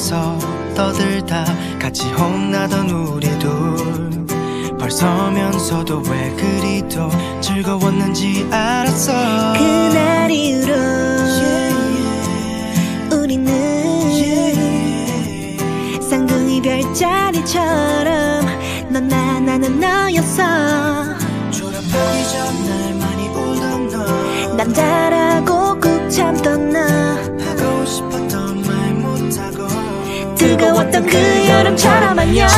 앞에서 떠들다 같이 혼나던 우리 둘. 벌서면서도 왜 그리도 즐거웠는지 알았어. 그날 이후로 우리는 쌍둥이 별자리처럼 넌나 나는 너 뜨거웠던 그 여름처럼 안녕